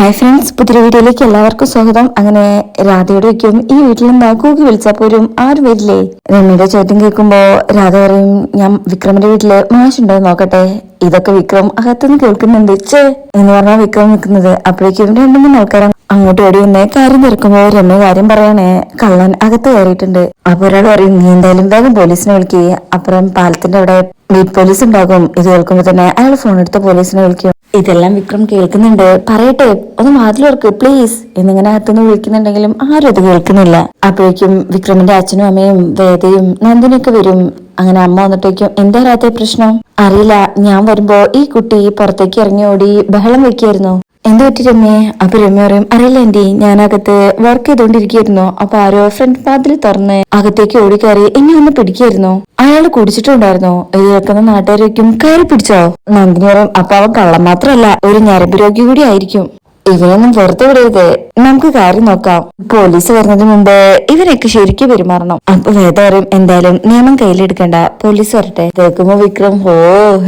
Hi friends പുതിയ വീഡിയോയിലേക്ക് എല്ലാവർക്കും സ്വാഗതം. അങ്ങനെ രാധയുടെ വയ്ക്കും ഈ വീട്ടിൽ നിന്ന് കൂക്കി വിളിച്ചാൽ പോലും ആരും വരില്ലേ? രമ്യയുടെ ചോദ്യം കേൾക്കുമ്പോ രാധ പറയും ഞാൻ വിക്രമിന്റെ വീട്ടിൽ മാഷുണ്ടോ നോക്കട്ടെ. ഇതൊക്കെ വിക്രം അകത്തുനിന്ന് കേൾക്കുന്നുണ്ട്. ചേ എന്ന് പറഞ്ഞാൽ വിക്രം നിൽക്കുന്നത്. അപ്പോഴേക്കും രണ്ടു മൂന്ന് ആൾക്കാരും അങ്ങോട്ട് ഓടി വന്നേ കാര്യം തിരക്കുമ്പോ രമ്യ കാര്യം പറയണേ. കള്ളൻ അകത്ത് കയറിയിട്ടുണ്ട്. അപ്പൊ ഒരാൾ പറയും നീ എന്തായാലും വേഗം പോലീസിനെ വിളിക്കുക അപ്പുറം പാലത്തിന്റെ അവിടെ ബീറ്റ് പോലീസ് ഉണ്ടാകും. ഇത് കേൾക്കുമ്പോ തന്നെ അയാൾ ഫോൺ എടുത്ത് പോലീസിനെ വിളിക്കും. ഇതെല്ലാം വിക്രം കേൾക്കുന്നുണ്ട്. പറയട്ടെ ഒന്ന് മാതിലോർക്ക് പ്ലീസ് എന്നിങ്ങനെ അകത്തുനിന്ന് വിളിക്കുന്നുണ്ടെങ്കിലും ആരും അത് കേൾക്കുന്നില്ല. അപ്പോഴേക്കും വിക്രമിന്റെ അച്ഛനും അമ്മയും വേദയും നന്ദിനൊക്കെ വരും. അങ്ങനെ അമ്മ വന്നിട്ടേക്കും എന്താ രാത്രി പ്രശ്നം? അറിയില്ല ഞാൻ വരുമ്പോ ഈ കുട്ടി പുറത്തേക്ക് ഇറങ്ങി ഓടി ബഹളം വെക്കായിരുന്നു എന്ത് പറ്റി രമ്യേ? അപ്പൊ രമ്യ പറയും അറിയില്ല ആന്റി ഞാനകത്ത് വർക്ക് ചെയ്തോണ്ടിരിക്കുന്നു അപ്പൊ ആരോ ഫ്രണ്ട് പാതിൽ തുറന്ന് അകത്തേക്ക് ഓടിക്കയറി എന്നെ ഒന്ന് പിടിക്കായിരുന്നു അയാൾ കുടിച്ചിട്ടുണ്ടായിരുന്നു? ഇത് കേൾക്കുന്ന നാട്ടുകാരേക്കും കയറി പിടിച്ചോ? നന്ദിനി പറയും അപ്പൊ അവൻ കള്ളം മാത്രമല്ല ഒരു ഞരമ്പ് രോഗി കൂടി ആയിരിക്കും. ഇവനൊന്നും പുറത്തു വിടരുത് നമുക്ക് കാര്യം നോക്കാം. പോലീസ് വരുന്നതിന് മുമ്പ് ഇവരൊക്കെ ശരിക്കും പെരുമാറണം. അപ്പൊ വേദ പറയും എന്തായാലും നിയമം കയ്യിലെടുക്കണ്ട. പോലീസ് വരട്ടെ. കേൾക്കുമ്പോ വിക്രം ഹോ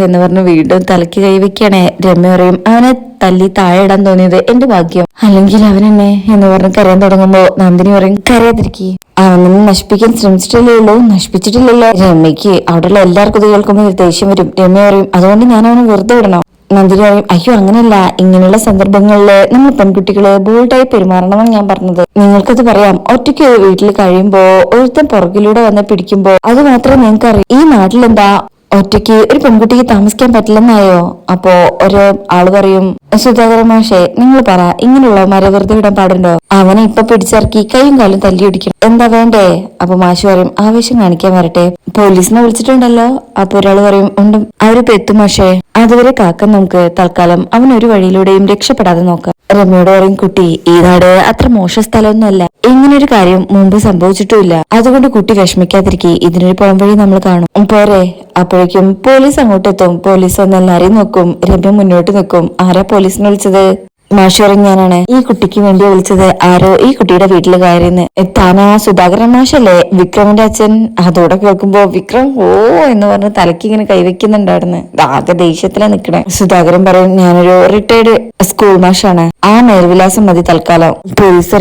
എന്ന് പറഞ്ഞ് വീണ്ടും തലയ്ക്ക് കൈവയ്ക്കണേ രമ്യ പറയും അവനെ തല്ലി താഴെ ഇടാൻ തോന്നിയത് എന്റെ ഭാഗ്യം. അല്ലെങ്കിൽ അവൻ എന്നെ എന്ന് പറഞ്ഞ് കരയാൻ തുടങ്ങുമ്പോ നന്ദിനി പറയും കരയാതിരിക്കി. അവനൊന്നും നശിപ്പിക്കാൻ ശ്രമിച്ചിട്ടില്ലേ ഉള്ളൂ നശിപ്പിച്ചിട്ടില്ലല്ലോ. രമ്യക്ക് അവിടെയുള്ള എല്ലാവർക്കും ഇത് കേൾക്കുമ്പോൾ ദേഷ്യം വരും. രമ്യ പറയും അതുകൊണ്ട് ഞാൻ അവനെ വെറുതെ വിടണോ. നന്ദിനി പറയും അയ്യോ അങ്ങനെയല്ല ഇങ്ങനെയുള്ള സന്ദർഭങ്ങളിൽ നമ്മൾ പെൺകുട്ടികൾ ബോൾഡായി പെരുമാറണമെന്ന് ഞാൻ പറഞ്ഞത്. നിങ്ങൾക്കത് പറയാം. ഒറ്റയ്ക്ക് വീട്ടിൽ കഴിയുമ്പോ ഒരുത്തൻ പുറകിലൂടെ വന്ന് പിടിക്കുമ്പോ അത് മാത്രമേ നിങ്ങൾക്ക് ഈ നാട്ടിലെന്താ ഒറ്റയ്ക്ക് ഒരു പെൺകുട്ടിക്ക് താമസിക്കാൻ പറ്റില്ലെന്നായോ? അപ്പോ ഒരു ആൾ പറയും സുധാകര മാഷെ നിങ്ങൾ പറ ഇങ്ങനെയുള്ള വെറുതെ വിടാൻ പാടുണ്ടോ? അവനെ ഇപ്പൊ പിടിച്ചിറക്കി കൈയും കാലും തല്ലിയൊടിക്കണം എന്താ വേണ്ടേ? അപ്പൊ മാഷ് പറയും ആവേശം കാണിക്കാൻ വരട്ടെ. പോലീസിനെ വിളിച്ചിട്ടുണ്ടല്ലോ. അപ്പൊ ഒരാൾ പറയും ഉണ്ട്. അവരിപ്പോ എത്തും മാഷേ അതുവരെ കാക്കാൻ നമുക്ക് തൽക്കാലം അവൻ ഒരു വഴിയിലൂടെയും രക്ഷപ്പെടാതെ നോക്കാം. രമ്യയോട് പറയും കുട്ടി ഈ നാട് അത്ര മോശ സ്ഥലമൊന്നുമല്ല. ഇങ്ങനൊരു കാര്യം മുമ്പ് സംഭവിച്ചിട്ടുമില്ല. അതുകൊണ്ട് കുട്ടി വിഷമിക്കാതിരിക്കെ ഇതിനൊരു പോംവഴി നമ്മൾ കാണും. പോരെ. അപ്പോഴേക്കും പോലീസ് അങ്ങോട്ടെത്തും. പോലീസ് ഒന്ന് എല്ലാരെയും നോക്കും. രമ്യ മുന്നോട്ട് നിൽക്കും. ആരാ പോലീസിനെ വിളിച്ചത്? മാഷോറി ഞാനാണ്. ഈ കുട്ടിക്ക് വേണ്ടി വിളിച്ചത്. ആരോ ഈ കുട്ടിയുടെ വീട്ടിൽ കയറിയെന്ന്. താനാ സുധാകരൻ മാഷല്ലേ? വിക്രമിന്റെ അച്ഛൻ. അതോടെ കേൾക്കുമ്പോ വിക്രം ഓ എന്ന് പറഞ്ഞ് തലയ്ക്ക് ഇങ്ങനെ കൈവയ്ക്കുന്നുണ്ടായിരുന്നു ആകെ ദേഷ്യത്തിലാ നിക്കണേ. സുധാകരൻ പറയും ഞാനൊരു റിട്ടയർഡ് സ്കൂൾ മാഷാണ് ആ മേൽവിലാസം മതി തൽക്കാലം. പോലീസ്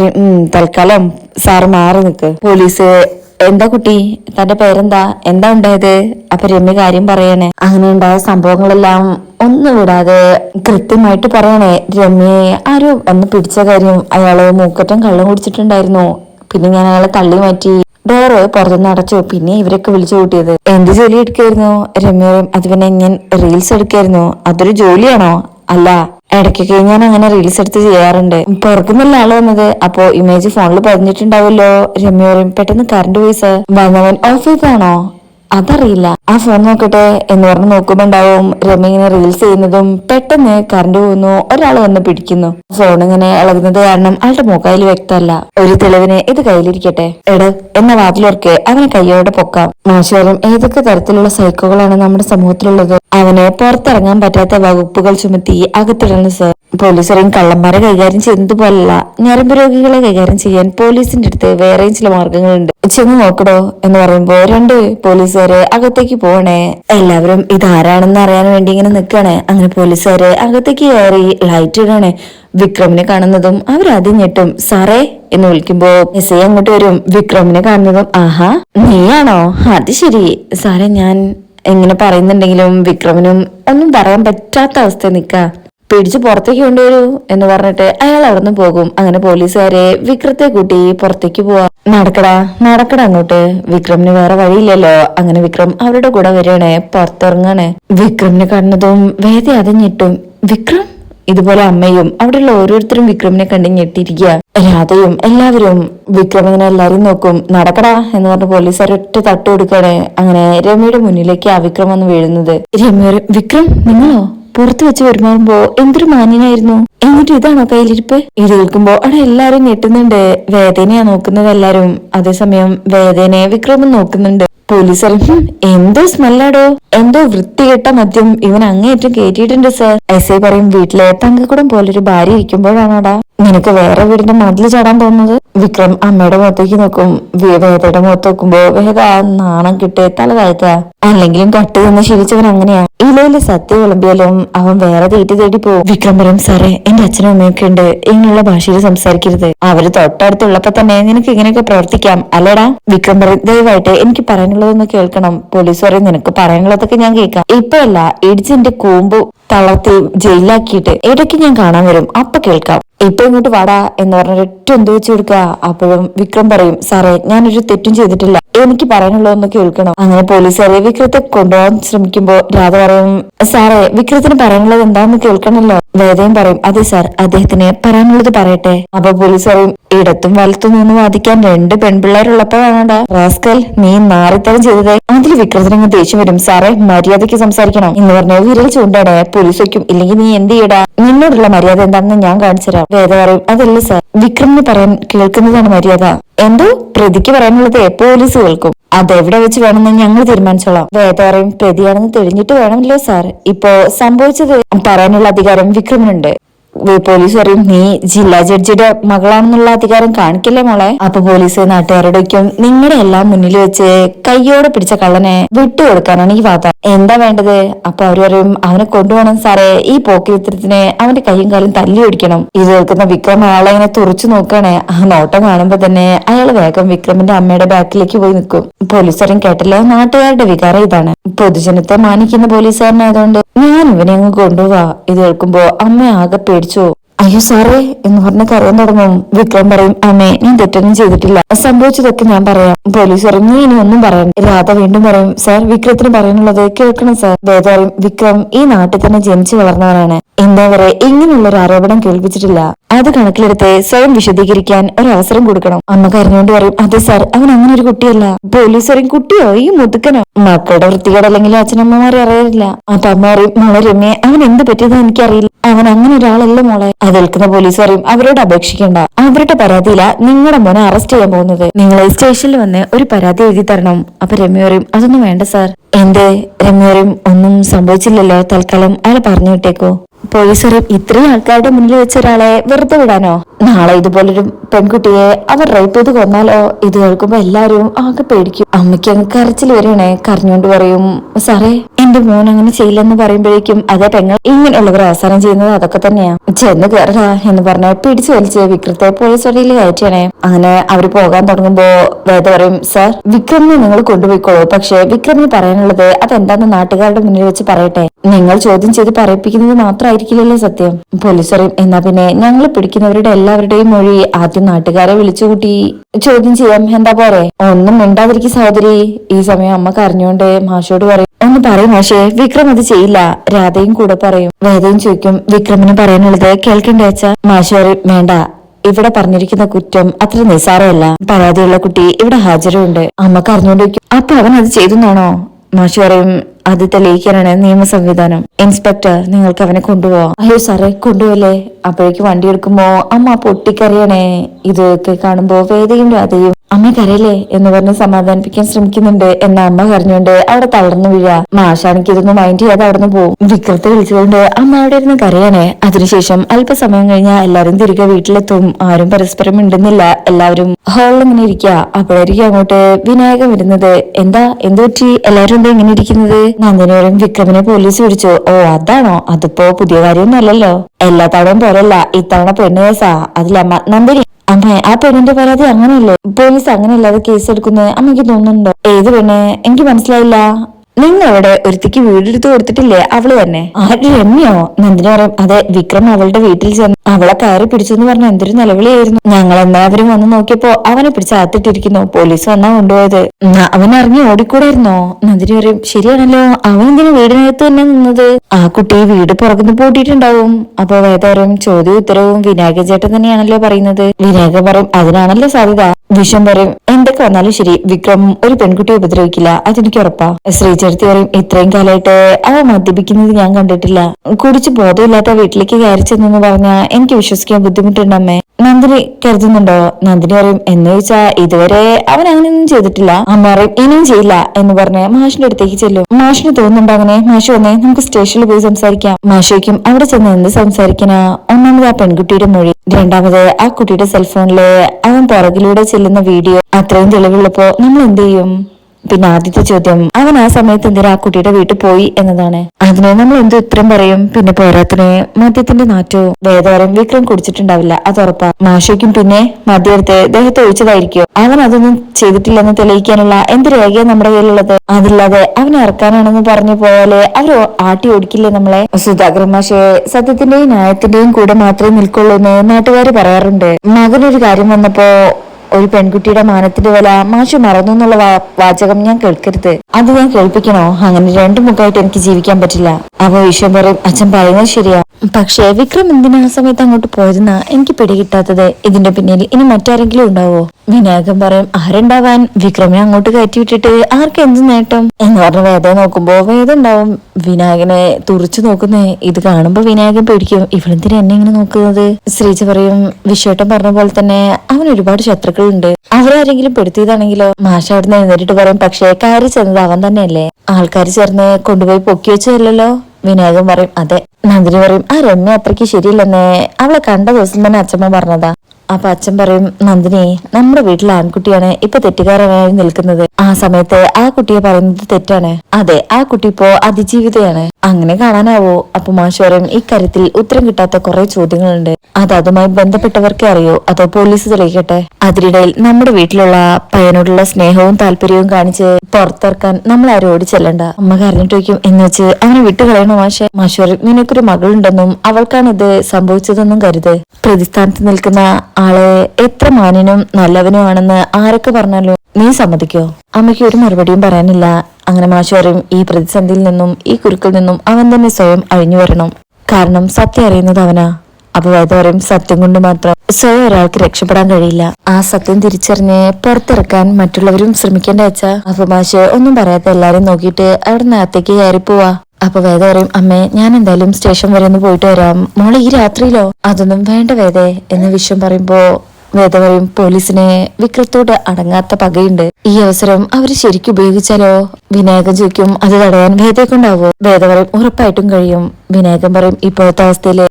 തൽക്കാലം സാർ മാറി നിക്ക്. പോലീസ് എന്താ കുട്ടി? തന്റെ പേരെന്താ? എന്താ ഉണ്ടായത്? അപ്പൊ രമ്യ കാര്യം പറയണേ. അങ്ങനെ ഉണ്ടായ സംഭവങ്ങളെല്ലാം ഒന്നും വിടാതെ കൃത്യമായിട്ട് പറയണേ. രമ്യയെ ആരും ഒന്ന് പിടിച്ച കാര്യം അയാൾ മൂക്കറ്റം കള്ളം കുടിച്ചിട്ടുണ്ടായിരുന്നു. പിന്നെ ഞാൻ അയാളെ തള്ളി മാറ്റി. ഡോറ് പുറത്തുനിന്ന് അടച്ചു. പിന്നെ ഇവരൊക്കെ വിളിച്ചു കൂട്ടിയത്. എന്ത് ജോലി എടുക്കായിരുന്നു രമ്യ അത് പിന്നെ ഞാൻ റീൽസ് എടുക്കായിരുന്നു അതൊരു ജോലിയാണോ? അല്ല ഇടയ്ക്കൊക്കെ ഞാൻ അങ്ങനെ റീൽസ് എടുത്ത് ചെയ്യാറുണ്ട്. പുറത്തുനിന്നല്ല ആൾ വന്നത് അപ്പോ ഇമേജ് ഫോണിൽ പതിഞ്ഞിട്ടുണ്ടാവുമല്ലോ രമ്യ പെട്ടെന്ന് കറണ്ട് പോയി സർ വന്നവൻ ഓഫ് ചെയ്താണോ അതറിയില്ല. ആ ഫോൺ നോക്കട്ടെ എന്ന് പറഞ്ഞ് നോക്കുമ്പോ ഉണ്ടാവും രമ്യ ഇങ്ങനെ റീൽസ് ചെയ്യുന്നതും പെട്ടെന്ന് കറണ്ട് പോകുന്നു. ഒരാൾ വന്ന് പിടിക്കുന്നു. ഫോൺ ഇങ്ങനെ ഇളകുന്നത് കാരണം ആളുടെ മൊബൈൽ വ്യക്തമല്ല. ഒരു തെളിവിന് ഇത് കയ്യിലിരിക്കട്ടെ. എട് എന്ന വാതിലോർക്ക് അവനെ കയ്യോടെ പൊക്കാം. മാഷാരും ഏതൊക്കെ തരത്തിലുള്ള സൈക്കോകളാണ് നമ്മുടെ സമൂഹത്തിലുള്ളത്? അവനെ പുറത്തിറങ്ങാൻ പറ്റാത്ത വകുപ്പുകൾ ചുമത്തി അകത്തിടുന്നു സർ പോലീസറിയും കള്ളന്മാരെ കൈകാര്യം ചെയ്യുന്നതുപോലല്ല ഞരമ്പ് രോഗികളെ കൈകാര്യം ചെയ്യാൻ പോലീസിന്റെ അടുത്ത് വേറെയും ചില മാർഗങ്ങളുണ്ട്. ചെന്ന് നോക്കടോ എന്ന് പറയുമ്പോ രണ്ട് പോലീസുകാര് അകത്തേക്ക് പോണേ എല്ലാവരും ഇതാരാണെന്ന് അറിയാൻ വേണ്ടി ഇങ്ങനെ നിൽക്കണേ അങ്ങനെ പോലീസുകാര് അകത്തേക്ക് കയറി ലൈറ്റ് ഇടണേ. വിക്രമിനെ കാണുന്നതും അവരാദ്യം ഞെട്ടും സാറേ എന്ന് വിളിക്കുമ്പോ എസ് അങ്ങോട്ട് വരും. വിക്രമിനെ കാണുന്നതും ആഹാ നീയാണോ? അത് ശരി. സാറേ ഞാൻ എങ്ങനെ പറയുന്നുണ്ടെങ്കിലും വിക്രമിനും ഒന്നും പറയാൻ പറ്റാത്ത അവസ്ഥ നിക്ക. പിടിച്ച് പുറത്തേക്ക് കൊണ്ടുവരൂ എന്ന് പറഞ്ഞിട്ട് അയാൾ അവിടുന്ന് പോകും. അങ്ങനെ പോലീസുകാരെ വിക്രത്തെ കൂട്ടി പുറത്തേക്ക് പോവാ. നടക്കടാ നടക്കടാ അങ്ങോട്ട്. വിക്രമിന് വേറെ വഴിയില്ലല്ലോ. അങ്ങനെ വിക്രം അവരുടെ കൂടെ വരികയാണേ. പുറത്തിറങ്ങാണ്. വിക്രമിനെ കാണുന്നതും വേദ അത് ഞെട്ടും വിക്രം? ഇതുപോലെ അമ്മയും അവിടെയുള്ള ഓരോരുത്തരും വിക്രമിനെ കണ്ട് ഞെട്ടിയിരിക്കുക രാധയും എല്ലാവരും വിക്രമിനെ എല്ലാരും നോക്കും. നടക്കടാ എന്ന് പറഞ്ഞ പോലീസുകാർ ഒറ്റ തട്ട് കൊടുക്കാണ്. അങ്ങനെ രമ്യയുടെ മുന്നിലേക്ക് ആ വിക്രം വന്ന് വീഴുന്നത്. രമ്യ വിക്രം നിങ്ങളോ? പുറത്തു വെച്ച് പെരുമാറുമ്പോ എന്തൊരു മാന്യനായിരുന്നു. എന്നിട്ട് ഇതാണോ കയ്യിലിരിപ്പ്? ഇത് കേൾക്കുമ്പോ അവിടെ എല്ലാരും ഞെട്ടുന്നുണ്ട്. വേദനയാ നോക്കുന്നത് എല്ലാരും. അതേസമയം വേദനയെ വിക്രമം നോക്കുന്നുണ്ട്. പോലീസ് പറയും, "ഹും, എന്തോ സ്മെല്ലാടോ. എന്തോ വൃത്തികെട്ട മദ്യം. ഇവൻ അങ്ങേറ്റം കയറ്റിയിട്ടുണ്ട് സർ. എസ് ഐ പറയും വീട്ടിലെ തങ്കക്കുടം പോലൊരു ഭാര്യ ഇരിക്കുമ്പോഴാണോടാ. നിനക്ക് വേറെ വീടിന്റെ മതിൽ ചാടാൻ തോന്നുന്നത്? വിക്രം അമ്മയുടെ മുഖത്തേക്ക് നോക്കും. വേദയുടെ മുഖത്ത് നോക്കുമ്പോ ആ നാണം കിട്ടേ തല താഴ്ത്തുക അല്ലെങ്കിലും കട്ട് നിന്ന് ശീലിച്ചവൻ അങ്ങനെയാ. ഇലയിൽ സത്യം വിളമ്പിയാലും അവൻ വേറെ തേറ്റി തേടി പോകും. വിക്രം പറയും സാറേ എന്റെ അച്ഛനും അമ്മയൊക്കെ ഉണ്ട്. ഇങ്ങനെയുള്ള ഭാഷയിൽ സംസാരിക്കരുത്. അവർ തൊട്ടടുത്തുള്ളപ്പോ തന്നെ നിനക്ക് ഇങ്ങനെയൊക്കെ പ്രവർത്തിക്കാം. അല്ലടാ? വിക്രം പറയും ദയവായിട്ട് എനിക്ക് പറയാനുള്ളതൊന്ന് കേൾക്കണം. പോലീസ് പറയും നിനക്ക് പറയാനുള്ളതൊക്കെ ഞാൻ കേൾക്കാം. ഇപ്പൊ അല്ല കൂമ്പ് തളർത്തി ജയിലാക്കിയിട്ട് ഇടയ്ക്ക് ഞാൻ കാണാൻ വരും. അപ്പൊ കേൾക്കാം. ഇപ്പൊ ഇങ്ങോട്ട് വാടാ എന്ന് പറഞ്ഞ ഒറ്റ എന്ത് വെച്ച് കൊടുക്കുക. അപ്പോഴും വിക്രം പറയും സാറേ ഞാനൊരു തെറ്റും ചെയ്തിട്ടില്ല. എനിക്ക് പറയാനുള്ളതൊന്ന് കേൾക്കണം. അങ്ങനെ പോലീസുകാരെ വിക്രത്തെ കൊണ്ടുപോകാൻ ശ്രമിക്കുമ്പോ രാധ പറയും സാറേ വിക്രത്തിന് പറയാനുള്ളത് എന്താണെന്ന് കേൾക്കണല്ലോ. വേദയും പറയും അതെ സാർ അദ്ദേഹത്തിന് പറയാനുള്ളത് പറയട്ടെ. അപ്പൊ പോലീസ് പറയും ഇടത്തും വലത്തും നിന്ന് വാദിക്കാൻ രണ്ട് പെൺപിള്ളേരുള്ളപ്പോ വേണ്ട. റാസ്കൽ നീ നാറിത്തരം ചെയ്തത്. അതിൽ വിക്രത്തിനങ്ങ് ദേഷ്യം വരും. സാറേ മര്യാദയ്ക്ക് സംസാരിക്കണം. എന്ന് പറഞ്ഞ വിരൽ ചൂണ്ടാണ് പോലീസ് വയ്ക്കും ഇല്ലെങ്കിൽ നീ എന്ത് ചെയ്യടാ? നിന്നോടുള്ള മര്യാദ എന്താണെന്ന് ഞാൻ കാണിച്ചുതരാം വേദ പറയും അതല്ല സർ വിക്രമിന് പറയാൻ കേൾക്കുന്നതാണ് മര്യാദ. എന്തോ? പ്രതിക്ക് പറയാനുള്ളത് പോലീസ് കേൾക്കും. അതെവിടെ വെച്ച് വേണമെന്ന് ഞങ്ങൾ തീരുമാനിച്ചോളാം. വേദ പറയും പ്രതിയാണെന്ന് തെളിഞ്ഞിട്ട് വേണമല്ലോ സാർ. ഇപ്പോ സംഭവിച്ചത് പറയാനുള്ള അധികാരം വിക്രമിനുണ്ട്. പോലീസ് പറയും നീ ജില്ലാ ജഡ്ജിയുടെ മകളാണെന്നുള്ള അധികാരം കാണിക്കില്ലേ മോളെ? അപ്പൊ പോലീസ് നാട്ടുകാരുടെക്കും നിങ്ങളുടെ എല്ലാം മുന്നിൽ വെച്ച് കയ്യോടെ പിടിച്ച കള്ളനെ വിട്ടുകൊടുക്കാനാണ് ഈ വാർത്ത. എന്താ വേണ്ടത്? അപ്പൊ അവർ പറയും അവനെ കൊണ്ടുപോകണം സാറേ. ഈ പോക്കിരിത്തരത്തിന് അവന്റെ കൈയും കാലും തല്ലി ഓടിക്കണം. ഇത് കേൾക്കുന്ന വിക്രം അയാളെ ഇങ്ങനെ തുറച്ചു നോക്കുകയാണെ. ആ നോട്ടം കാണുമ്പോ തന്നെ അയാൾ വേഗം വിക്രമിന്റെ അമ്മയുടെ ബാക്കിലേക്ക് പോയി നിൽക്കും. പോലീസുകാരൻ കേട്ടല്ലോ. നാട്ടുകാരുടെ വികാരം ഇതാണ്. പൊതുജനത്തെ മാനിക്കുന്ന പോലീസുകാരനായതുകൊണ്ട് ഞാൻ ഇവനെ അങ്ങ് കൊണ്ടുപോവാ. ഇത് കേൾക്കുമ്പോ അമ്മ ആകെ പേടിച്ചു. അയ്യോ സാറേ എന്ന് പറഞ്ഞ കരയാൻ തുടങ്ങും. വിക്രം പറയും അമ്മേ ഞാൻ തെറ്റൊന്നും ചെയ്തിട്ടില്ല. സംഭവിച്ചതൊക്കെ ഞാൻ പറയാം. പോലീസ് ഇറങ്ങി ഇനി ഒന്നും പറയണ്ട രാധ വീണ്ടും പറയും സാർ വിക്രത്തിന് പറയാനുള്ളത് കേൾക്കണം സാർ. വേദ പറയും വിക്രം ഈ നാട്ടിൽ തന്നെ ജനിച്ചു വളർന്നവരാണ് എന്താ വരെ ഇങ്ങനെയുള്ള ഒരു ആരോപണം കേൾപ്പിച്ചിട്ടില്ല. അത് കണക്കിലെടുത്ത് സ്വയം വിശദീകരിക്കാൻ ഒരു അവസരം കൊടുക്കണം. അമ്മ കരഞ്ഞുകൊണ്ട് പറയും അതെ സാർ അവൻ അങ്ങനെ ഒരു കുട്ടിയല്ല. പോലീസ് പറയും കുട്ടിയോ? ഈ മുതുക്കനോ. മക്കളുടെ വൃത്തികേടല്ലെങ്കിൽ അച്ഛനമ്മമാരെ അറിയില്ല അപ്പൊ അമ്മ പറയും മോളെ രമ്യ അവൻ എന്ത് പറ്റിയത് എനിക്കറിയില്ല. അവൻ അങ്ങനെ ഒരാളല്ല മോളെ. അത് കേൾക്കുന്ന പോലീസ് പറയും അവരോട് അപേക്ഷിക്കേണ്ട. അവരുടെ പരാതിയില നിങ്ങളുടെ മോനെ അറസ്റ്റ് ചെയ്യാൻ പോകുന്നത്. നിങ്ങൾ സ്റ്റേഷനിൽ വന്ന് ഒരു പരാതി എഴുതി തരണം. അപ്പൊ രമ്യ പറയും അതൊന്നും വേണ്ട സാർ. എന്തേ? രമ്യ പറയും ഒന്നും സംഭവിച്ചില്ലല്ലോ. തൽക്കാലം അയാൾ പറഞ്ഞു വിട്ടേക്കോ. പോലീസ് ഇത്രയും ആൾക്കാരുടെ മുന്നിൽ വെച്ച ഒരാളെ വെറുതെ വിടാനോ? നാളെ ഇതുപോലൊരു പെൺകുട്ടിയെ അവർ റേപ്പ് ചെയ്ത് കൊന്നാലോ? ഇത് കേൾക്കുമ്പോ എല്ലാരും ആകെ പേടിക്കും. അമ്മയ്ക്ക് അങ്ങ് കരച്ചിൽ വരണേ കരഞ്ഞുകൊണ്ട് പറയും സാറേ എന്റെ മോൻ അങ്ങനെ ചെയ്യില്ലെന്ന് പറയുമ്പോഴേക്കും അതേ പെങ്ങൾ ഇങ്ങനെയുള്ളവർ അവസാനം ചെയ്യുന്നത് അതൊക്കെ തന്നെയാ. ചെന്ന് കയറാ എന്ന് പറഞ്ഞ പിടിച്ചു വലിച്ച് വിക്രത്തെ പോലീസ് വഴിയിൽ കയറ്റിയാണേ. അങ്ങനെ അവർ പോകാൻ തുടങ്ങുമ്പോ വേദ പറയും സാർ വിക്രമിനെ നിങ്ങൾ കൊണ്ടുപോയിക്കോളൂ. പക്ഷെ വിക്രമിന് പറയാനുള്ളത് അതെന്താന്ന് നാട്ടുകാരുടെ മുന്നിൽ വെച്ച് പറയട്ടെ. നിങ്ങൾ ചോദ്യം ചെയ്ത് പറയിപ്പിക്കുന്നത് മാത്രമായിരിക്കില്ലല്ലോ സത്യം. പോലീസ് പറയും എന്നാ പിന്നെ ഞങ്ങൾ പിടിക്കുന്നവരുടെ എല്ലാവരുടെയും മൊഴി ആദ്യം നാട്ടുകാരെ വിളിച്ചുകൂട്ടി ചോദ്യം ചെയ്യാം. എന്താ പോരെ? ഒന്നും മിണ്ടാതിരിക്കും സഹോദരി. ഈ സമയം അമ്മ കരഞ്ഞോണ്ട് മാഷോട് പറയും. ഒന്ന് പറയും മാഷേ വിക്രം അത് ചെയ്യില്ല. രാധയും കൂടെ പറയും. വേദയും ചോദിക്കും വിക്രമിന് പറയാനുള്ളത് കേൾക്കണ്ടേ അച്ഛ? മാഷ് വേണ്ട. ഇവിടെ പറഞ്ഞിരിക്കുന്ന കുറ്റം അത്ര നിസാരമല്ല പരാതിയുള്ള കുട്ടി ഇവിടെ ഹാജരുണ്ട്. അമ്മ കരഞ്ഞോണ്ടിരിക്കും അപ്പൊ അവൻ അത് ചെയ്തെന്നാണോ? മാഷി പറയും അത് തെളിയിക്കാനാണ് നിയമ സംവിധാനം. ഇൻസ്പെക്ടർ നിങ്ങൾക്ക് അവനെ കൊണ്ടുപോവാം. അയ്യോ സാറേ കൊണ്ടുപോലേ അപ്പോഴേക്ക് വണ്ടി എടുക്കുമ്പോ അമ്മ പൊട്ടിക്കറിയണേ ഇതൊക്കെ കാണുമ്പോ വേദയും രാധയും. അമ്മ കരയല്ലേ എന്ന് പറഞ്ഞ് സമാധാനിപ്പിക്കാൻ ശ്രമിക്കുന്നുണ്ട് എന്ന അമ്മ കരഞ്ഞുകൊണ്ട് അവിടെ തളർന്നു വീഴ. മാഷാണെങ്കിൽ ഇതൊന്നും മൈൻഡ് ചെയ്യാതെ അവിടെ പോകും വിക്രത്തെ വിളിച്ചുകൊണ്ട് അമ്മ അവിടെ ഇരുന്ന് കരയണേ. അതിനുശേഷം അല്പസമയം കഴിഞ്ഞാൽ എല്ലാവരും തിരികെ വീട്ടിലെത്തും. ആരും പരസ്പരം മിണ്ടുന്നില്ല എല്ലാവരും ഹാളിൽ ഇങ്ങനെ ഇരിക്കുക അപ്പോഴായിരിക്കും അങ്ങോട്ട് വിനായകൻ വരുന്നത്. എന്താ? എന്ത് പറ്റി എല്ലാവരും എന്താ ഇങ്ങനെ ഇരിക്കുന്നത്? നന്ദിനോരും വിക്രമിനെ പോലീസ് പിടിച്ചു ഓ അതാണോ? അതിപ്പോ പുതിയ കാര്യമൊന്നും അല്ലല്ലോ എല്ലാ തവണയും പോലല്ല. ഇത്തവണ പെണ്ണ് കേസാ. അതിലമ്മ നന്ദിനി. അമ്മ ആ പെണ്ണിന്റെ പരാതി അങ്ങനെയല്ലേ? പോലീസ് അങ്ങനെയല്ലാതെ കേസ് എടുക്കുന്നത് അമ്മയ്ക്ക് തോന്നുന്നുണ്ടോ? ഏത് പെണ്ണ്? എനിക്ക് മനസ്സിലായില്ല. നിങ്ങൾ അവിടെ ഒരുത്തിക്ക് വീടെടുത്ത് കൊടുത്തിട്ടില്ലേ? അവൾ തന്നെ. ആര് രമ്യോ നന്ദിനി പറയും അതെ വിക്രം അവളുടെ വീട്ടിൽ ചെന്ന് അവളെ കയറി പിടിച്ചെന്ന് പറഞ്ഞ എന്തൊരു നിലവിളിയായിരുന്നു. ഞങ്ങൾ എല്ലാവരും വന്ന് നോക്കിയപ്പോ അവനെ പിടിച്ച് അകത്തിട്ടിരിക്കുന്നു. പോലീസ് വന്നാ കൊണ്ടുപോയത്. അവൻ ഇറങ്ങി ഓടിക്കൂടായിരുന്നോ? നന്ദിനി പറയും ശരിയാണല്ലോ. അവൻ എന്തിനു വീടിനകത്ത് തന്നെ നിന്നത്? ആ കുട്ടി വീട് പുറകുന്ന് പൂട്ടിയിട്ടുണ്ടാവും. അപ്പൊ വേദ ചോദ്യ ഉത്തരവും വിനായക ചേട്ടൻ തന്നെയാണല്ലോ പറയുന്നത്. വിനായക പറയും അതിനാണല്ലോ സാധ്യത. വിഷം പറയും എന്തൊക്കെ വന്നാലും ശരി വിക്രം ഒരു പെൺകുട്ടിയെ ഉപദ്രവിക്കില്ല. അതെനിക്ക് ഉറപ്പാ. ശ്രീ ചേച്ചി പറയും ഇത്രയും കാലമായിട്ട് അവൻ മദ്യപിക്കുന്നത് ഞാൻ കണ്ടിട്ടില്ല. കുടിച്ച് ബോധമില്ലാത്ത വീട്ടിലേക്ക് കയറി ചെന്നെന്ന് പറഞ്ഞാ എനിക്ക് വിശ്വസിക്കാൻ ബുദ്ധിമുട്ടുണ്ട് അമ്മേ. നന്ദിനി കരുതുന്നുണ്ടോ? നന്ദിനി പറയും എന്ന് ചോദിച്ചാ ഇതുവരെ അവൻ അങ്ങനെയൊന്നും ചെയ്തിട്ടില്ല. അമ്മ പറയും ഇനിയും ചെയ്യില്ല. എന്ന് പറഞ്ഞ് മാഷിന്റെ അടുത്തേക്ക് ചെല്ലും. മാഷിന് തോന്നുന്നുണ്ടോ അങ്ങനെ മാഷ് വന്നേ നമുക്ക് സ്റ്റേഷനിൽ പോയി സംസാരിക്കാം. മാഷയ്ക്കും അവിടെ ചെന്ന് എന്ത് സംസാരിക്കണ? ഒന്നാമത് ആ പെൺകുട്ടിയുടെ മൊഴി. രണ്ടാമത് ആ കുട്ടിയുടെ സെൽഫോണിൽ അവൻ പുറകിലൂടെ ചെല്ലുന്ന വീഡിയോ. അത്രയും തെളിവുള്ളപ്പോ നമ്മൾ എന്ത് ചെയ്യും? പിന്നെ ആദ്യത്തെ ചോദ്യം അവൻ ആ സമയത്ത് എന്തിനാ ആ കുട്ടിയുടെ വീട്ടിൽ പോയി എന്നതാണ്. അതിനെ നമ്മൾ എന്ത് ഉത്തരം പറയും? പിന്നെ പോരാത്തിന് മദ്യത്തിന്റെ നാറ്റവും വേദവരം വിക്രം കുടിച്ചിട്ടുണ്ടാവില്ല അത് ഉറപ്പാ. മാഷയ്ക്കും പിന്നെ മദ്യത്തെ ദേഹത്ത് ഒഴിച്ചതായിരിക്കും. അവൻ അതൊന്നും ചെയ്തിട്ടില്ലെന്ന് തെളിയിക്കാനുള്ള എന്ത് രേഖയാണ് നമ്മുടെ കയ്യിലുള്ളത്? അതില്ലാതെ അവനെ ഇറക്കാനാണെന്ന് പറഞ്ഞു പോയാലെ അവർ ആട്ടി ഓടിക്കില്ലേ നമ്മളെ? സുധാകരൻ മാഷെ സത്യത്തിന്റെയും ന്യായത്തിന്റെയും കൂടെ മാത്രമേ നിൽക്കുള്ളൂ എന്ന് നാട്ടുകാർ പറയാറുണ്ട്. മകനൊരു കാര്യം വന്നപ്പോ ഒരു പെൺകുട്ടിയുടെ മാനത്തിന്റെ വില മാഷു മറന്നു എന്നുള്ള വാചകം ഞാൻ കേൾക്കരുത്. അത് ഞാൻ കേൾപ്പിക്കണോ? അങ്ങനെ രണ്ടു മുഖമായിട്ട് എനിക്ക് ജീവിക്കാൻ പറ്റില്ല. അപ്പൊ വിഷയം പറയും അച്ഛൻ പറയുന്നത് ശരിയാ. പക്ഷേ വിക്രം എന്തിനാ സമയത്ത് അങ്ങോട്ട് പോയതെന്നാ എനിക്ക് പിടികിട്ടാത്തത് ഇതിന്റെ പിന്നിൽ ഇനി മറ്റാരെങ്കിലും ഉണ്ടാവോ? വിനായകൻ പറയും ആരുണ്ടാവാൻ? വിക്രമിനെ അങ്ങോട്ട് കയറ്റി വിട്ടിട്ട് ആർക്ക് എന്ത് നേട്ടം? എന്ന് പറഞ്ഞ വേദം നോക്കുമ്പോ വേദം ഉണ്ടാവും. വിനായകനെ തുറച്ചു നോക്കുന്നേ. ഇത് കാണുമ്പോ വിനായകൻ പേടിക്കും ഇവളെന്തിനാ എന്നെ ഇങ്ങനെ നോക്കുന്നത്? ശ്രീജ പറയും വിശ്വട്ടം പറഞ്ഞ പോലെ തന്നെ അവന് ഒരുപാട് ശത്രുക്കളുണ്ട്. അവരാരെങ്കിലും പെടുത്തിയതാണെങ്കിലോ? മാഷ അവിടുന്ന് എഴുന്നേറ്റിട്ട് പറയും പക്ഷേ കയറി ചെന്നത് അവൻ തന്നെയല്ലേ? ആൾക്കാർ ചേർന്ന് കൊണ്ടുപോയി പൊക്കി വെച്ചതല്ലോ വിനായകൻ പറയും. അതെ നന്ദിനി പറയും ആ രമ്യ അത്രയ്ക്ക് ശരിയില്ലെന്നേ. അവളെ കണ്ട ദിവസം തന്നെ അച്ഛമ്മ പറഞ്ഞതാ അപ്പൊ അച്ഛൻ പറയും നന്ദിനി നമ്മുടെ വീട്ടിലെ ആൺകുട്ടിയാണ് ഇപ്പൊ തെറ്റുകാരനായി നിൽക്കുന്നത്. ആ സമയത്ത് ആ കുട്ടിയെ പറയുന്നത് തെറ്റാണ്. അതെ ആ കുട്ടി ഇപ്പോ അതിജീവിതയാണ്. അങ്ങനെ കാണാനാവോ? അപ്പൊ പറയും ഇക്കാര്യത്തിൽ ഉത്തരം കിട്ടാത്ത കുറെ ചോദ്യങ്ങളുണ്ട്. അത് അതുമായി ബന്ധപ്പെട്ടവർക്കേ അറിയോ. അതോ പോലീസ് തെളിയിക്കട്ടെ? അതിനിടയിൽ നമ്മുടെ വീട്ടിലുള്ള പയ്യനോടുള്ള സ്നേഹവും താല്പര്യവും കാണിച്ച് പുറത്തിറക്കാൻ നമ്മൾ ആരും ഓടി ചെല്ലണ്ട. അമ്മ കരഞ്ഞിട്ട് വയ്ക്കും. എന്ന് വെച്ച് അവനെ വിട്ടുകളയണോ മാഷെ? മാഷ് പറയും നിനക്കൊരു മകളുണ്ടെന്നും അവൾക്കാണ് ഇത് സംഭവിച്ചതെന്നും കരുത്. പ്രതിസ്ഥാനത്ത് നിൽക്കുന്ന ആളെ എത്ര മാന്യനും നല്ലവനുമാണെന്ന് ആരൊക്കെ പറഞ്ഞാലും നീ സമ്മതിക്കോ? അമ്മയ്ക്ക് ഒരു മറുപടിയും പറയാനില്ല. അങ്ങനെ മാഷോറിയും ഈ പ്രതിസന്ധിയിൽ നിന്നും ഈ കുരുക്കിൽ നിന്നും അവൻ തന്നെ സ്വയം അഴിഞ്ഞു വരണം. കാരണം സത്യം അറിയുന്നത് അവനാ. അപ്പൊ വേദ സത്യം കൊണ്ട് മാത്രം സ്വയം ഒരാൾക്ക് രക്ഷപ്പെടാൻ കഴിയില്ല. ആ സത്യം തിരിച്ചറിഞ്ഞ് പുറത്തിറക്കാൻ മറ്റുള്ളവരും ശ്രമിക്കേണ്ട വെച്ചാ അപ്പൊ ഒന്നും പറയാത്ത എല്ലാരും നോക്കിയിട്ട് അവിടെ അകത്തേക്ക് കയറി പോവാ അപ്പൊ വേദ പറയും അമ്മേ ഞാൻ എന്തായാലും സ്റ്റേഷൻ വരെ ഒന്ന് പോയിട്ട് വരാം. മോളെ ഈ രാത്രിയിലോ? അതൊന്നും വേണ്ട വേദേ എന്ന് വിഷയം പറയുമ്പോ വേദ പറയും പോലീസിനെ വിക്രത്തോട് അടങ്ങാത്ത പകയുണ്ട്. ഈ അവസരം അവർ ശരിക്കും ഉപയോഗിച്ചാലോ? വിനായകൻ ചോദിക്കും അത് തടയാൻ വേദയെ കൊണ്ടാവോ? വേദ പറയും ഉറപ്പായിട്ടും കഴിയും. വിനായകൻ പറയും ഇപ്പോഴത്തെ അവസ്ഥയിൽ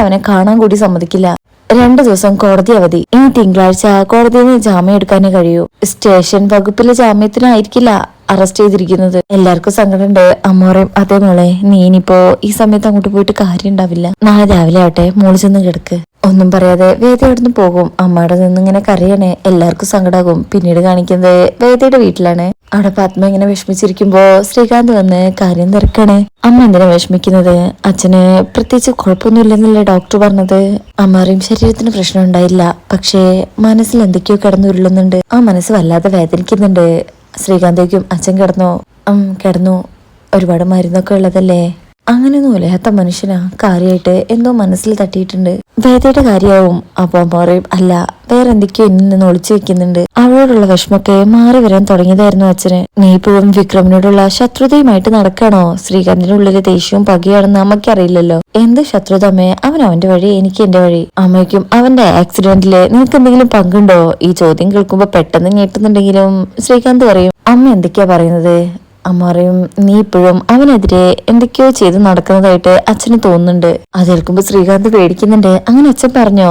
അവനെ കാണാൻ കൂടി സമ്മതിക്കില്ല. രണ്ടു ദിവസം കോടതി അവധി. ഇനി തിങ്കളാഴ്ച കോടതിയിൽ നിന്ന് ജാമ്യം എടുക്കാനേ കഴിയൂ. സ്റ്റേഷൻ വകുപ്പിലെ ജാമ്യത്തിനായിരിക്കില്ല അറസ്റ്റ് ചെയ്തിരിക്കുന്നത്. എല്ലാവർക്കും സങ്കടമുണ്ട്. അമ്മ പറയും അതേ മോളെ നീ ഇനിയിപ്പോ ഈ സമയത്ത് അങ്ങോട്ട് പോയിട്ട് കാര്യം ഉണ്ടാവില്ല. നാളെ രാവിലെ ആവട്ടെ മോളിൽ ചെന്ന് കിടക്ക്. ഒന്നും പറയാതെ വേദ ഇവിടുന്ന് പോകും. അമ്മയുടെ നിന്ന് ഇങ്ങനെ കരയണേ. എല്ലാവർക്കും സങ്കടാകും. പിന്നീട് കാണിക്കുന്നത് വേദയുടെ വീട്ടിലാണ്. അവിടെ പത്മ ഇങ്ങനെ വിഷമിച്ചിരിക്കുമ്പോ ശ്രീകാന്ത് വന്ന് കാര്യം തിരക്കണേ. അമ്മ എന്തിനാ വിഷമിക്കുന്നത്? അച്ഛന് പ്രത്യേകിച്ച് കുഴപ്പമൊന്നുമില്ലെന്നല്ലേ ഡോക്ടർ പറഞ്ഞത്. അമ്മറിയും ശരീരത്തിന് പ്രശ്നം ഉണ്ടായില്ല. പക്ഷേ മനസ്സിൽ എന്തൊക്കെയോ കിടന്നുരുളുന്നുണ്ട് ആ മനസ്സ് വല്ലാതെ വേദനിക്കുന്നുണ്ട്. ശ്രീകാന്തേക്കും അച്ഛൻ കിടന്നോ? കിടന്നു. ഒരുപാട് മരുന്നൊക്കെ ഉള്ളതല്ലേ? അങ്ങനെയൊന്നും ഇല്ലാത്ത മനുഷ്യനാ? കാര്യമായിട്ട് എന്തോ മനസ്സിൽ തട്ടിയിട്ടുണ്ട്. വേദയുടെ കാര്യമാവും അപ്പൊ പറയും അല്ല വേറെ എന്തൊക്കെയോ എന്നിൽ നിന്ന് ഒളിച്ചു വെക്കുന്നുണ്ട്. അവളോടുള്ള വിഷമൊക്കെ മാറി വരാൻ തുടങ്ങിയതായിരുന്നു അച്ഛന്. നീ ഇപ്പോഴും വിക്രമിനോടുള്ള ശത്രുതയുമായിട്ട് നടക്കണോ? ശ്രീകാന്തിന്റെ ഉള്ളിലെ ദേഷ്യവും പകയാണെന്ന് അമ്മയ്ക്കറിയില്ലല്ലോ. എന്ത് ശത്രുത അമ്മയെ അവൻ അവന്റെ വഴി എനിക്ക് എന്റെ വഴി. അമ്മയ്ക്കും അവന്റെ ആക്സിഡന്റിൽ നിനക്ക് എന്തെങ്കിലും പങ്കുണ്ടോ? ഈ ചോദ്യം കേൾക്കുമ്പോ പെട്ടെന്ന് ഞെട്ടുന്നുണ്ടെങ്കിലും ശ്രീകാന്ത് പറയും അമ്മ എന്തൊക്കെയാ പറയുന്നത്? അമ്മ നീ ഇപ്പോഴും അവനെതിരെ എന്തൊക്കെയോ ചെയ്ത് നടക്കുന്നതായിട്ട് അച്ഛന് തോന്നുന്നുണ്ട്. അത് കേൾക്കുമ്പോ ശ്രീകാന്ത് പേടിക്കുന്നുണ്ട്. അങ്ങനെ അച്ഛൻ പറഞ്ഞോ?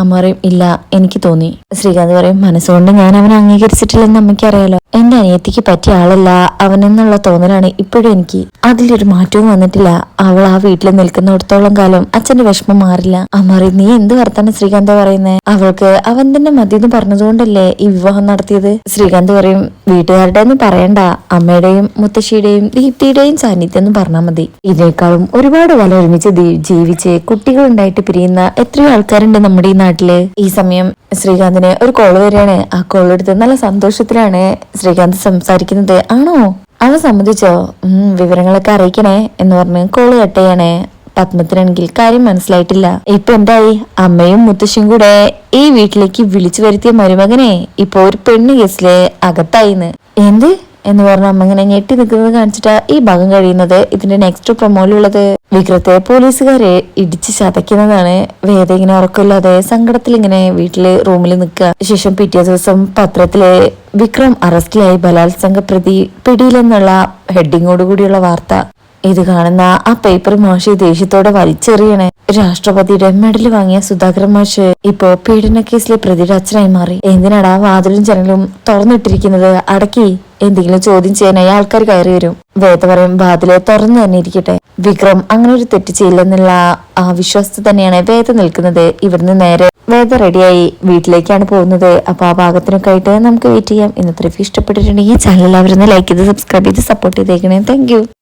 അമ്മ പറയും ഇല്ല എനിക്ക് തോന്നി. ശ്രീകാന്ത് പറയും മനസ്സുകൊണ്ട് ഞാൻ അവനെ അംഗീകരിച്ചിട്ടില്ലെന്ന് അമ്മയ്ക്ക് അറിയാലോ എന്റെ അനിയത്തിക്ക് പറ്റിയ ആളല്ല അവനെന്നുള്ള തോന്നലാണ് ഇപ്പോഴും എനിക്ക്. അതിലൊരു മാറ്റവും വന്നിട്ടില്ല. അവൾ ആ വീട്ടിൽ നിൽക്കുന്നിടത്തോളം കാലം അച്ഛന്റെ വിഷമം മാറില്ല. അമ്മറി നീ എന്ത് വർത്താനം ശ്രീകാന്ത പറയുന്നേ? അവൾക്ക് അവൻ തന്നെ മതി എന്ന് പറഞ്ഞതുകൊണ്ടല്ലേ ഈ വിവാഹം നടത്തിയത്? ശ്രീകാന്ത് പറയും വീട്ടുകാരുടെ പറയണ്ട. അമ്മയുടെയും മുത്തശ്ശിയുടെയും ദീപ്തിയുടെയും സാന്നിധ്യം എന്ന് പറഞ്ഞാൽ മതി. ഇതിനേക്കാളും ഒരുപാട് കാലം ഒരുമിച്ച് ജീവിച്ച് കുട്ടികളുണ്ടായിട്ട് പിരിയുന്ന എത്രയോ ആൾക്കാരുണ്ട് നമ്മുടെ ഈ നാട്ടിൽ. ഈ സമയം ശ്രീകാന്തിന് ഒരു കോൾ വരികയാണ്. ആ കോൾ എടുത്ത് നല്ല സന്തോഷത്തിലാണ് ശ്രീകാന്ത് സംസാരിക്കുന്നത്. ആണോ? അവൻ സംബന്ധിച്ചോ വിവരങ്ങളൊക്കെ അറിയിക്കണേ എന്ന് പറഞ്ഞ് കോൾ കട്ട് ചെയ്യണേ. പത്മത്തിനാണെങ്കിൽ കാര്യം മനസ്സിലായിട്ടില്ല. ഇപ്പൊ എന്തായി? അമ്മയും മുത്തശ്ശിയും കൂടെ ഈ വീട്ടിലേക്ക് വിളിച്ചു വരുത്തിയ മരുമകനെ ഇപ്പൊ ഒരു പെണ്ണ് കേസിലെ അകത്തായിന്ന്. എന്ത്? എന്ന് പറഞ്ഞ അമ്മ ഇങ്ങനെ ഞെട്ടി നിൽക്കുന്നത് കാണിച്ചിട്ടാ ഈ ഭാഗം കഴിയുന്നത്. ഇതിന്റെ നെക്സ്റ്റ് പ്രൊമോയിലുള്ളത് വിക്രത്തെ പോലീസുകാരെ ഇടിച്ച് ചതയ്ക്കുന്നതാണ്. വേദ ഇങ്ങനെ ഉറക്കമില്ലാതെ സങ്കടത്തിൽ ഇങ്ങനെ വീട്ടിൽ റൂമിൽ നിൽക്കുക. ശേഷം പിറ്റേ ദിവസം പത്രത്തിലെ വിക്രം അറസ്റ്റിലായി ബലാത്സംഗ പ്രതി പിടിയിലെന്നുള്ള ഹെഡിങ്ങോട് കൂടിയുള്ള വാർത്ത. ഇത് കാണുന്ന ആ പേപ്പർ മാഷി ദേഷ്യത്തോടെ വലിച്ചെറിയണേ. രാഷ്ട്രപതിയുടെ മെഡൽ വാങ്ങിയ സുധാകരൻ മാഷ് ഇപ്പോ പീഡന കേസിലെ പ്രതിയുടെ അച്ഛനായി മാറി. എന്തിനാടാ വാതിലും ജനലും തുറന്നിട്ടിരിക്കുന്നത്? അടക്കി എന്തെങ്കിലും ചോദ്യം ചെയ്യാനായി ആൾക്കാർ കയറി വരും. വേദ പറയും വാതിൽ തുറന്നു തന്നെ ഇരിക്കട്ടെ. വിക്രം അങ്ങനെ ഒരു തെറ്റ് ചെയ്യില്ലെന്നുള്ള ആ വിശ്വാസത്തിൽ തന്നെയാണ് വേദ നിൽക്കുന്നത്. ഇവിടുന്ന് നേരെ വേദ റെഡിയായി വീട്ടിലേക്കാണ് പോകുന്നത്. അപ്പൊ ആ ഭാഗത്തിനൊക്കെ ആയിട്ട് നമുക്ക് വെയിറ്റ് ചെയ്യാം. ഇന്നത്തെ ഇഷ്ടപ്പെട്ടിട്ടുണ്ടെങ്കിൽ ചാനൽ എല്ലാവരും ലൈക്ക് ചെയ്ത് സബ്സ്ക്രൈബ് ചെയ്ത് സപ്പോർട്ട് ചെയ്തേക്കണേ. താങ്ക്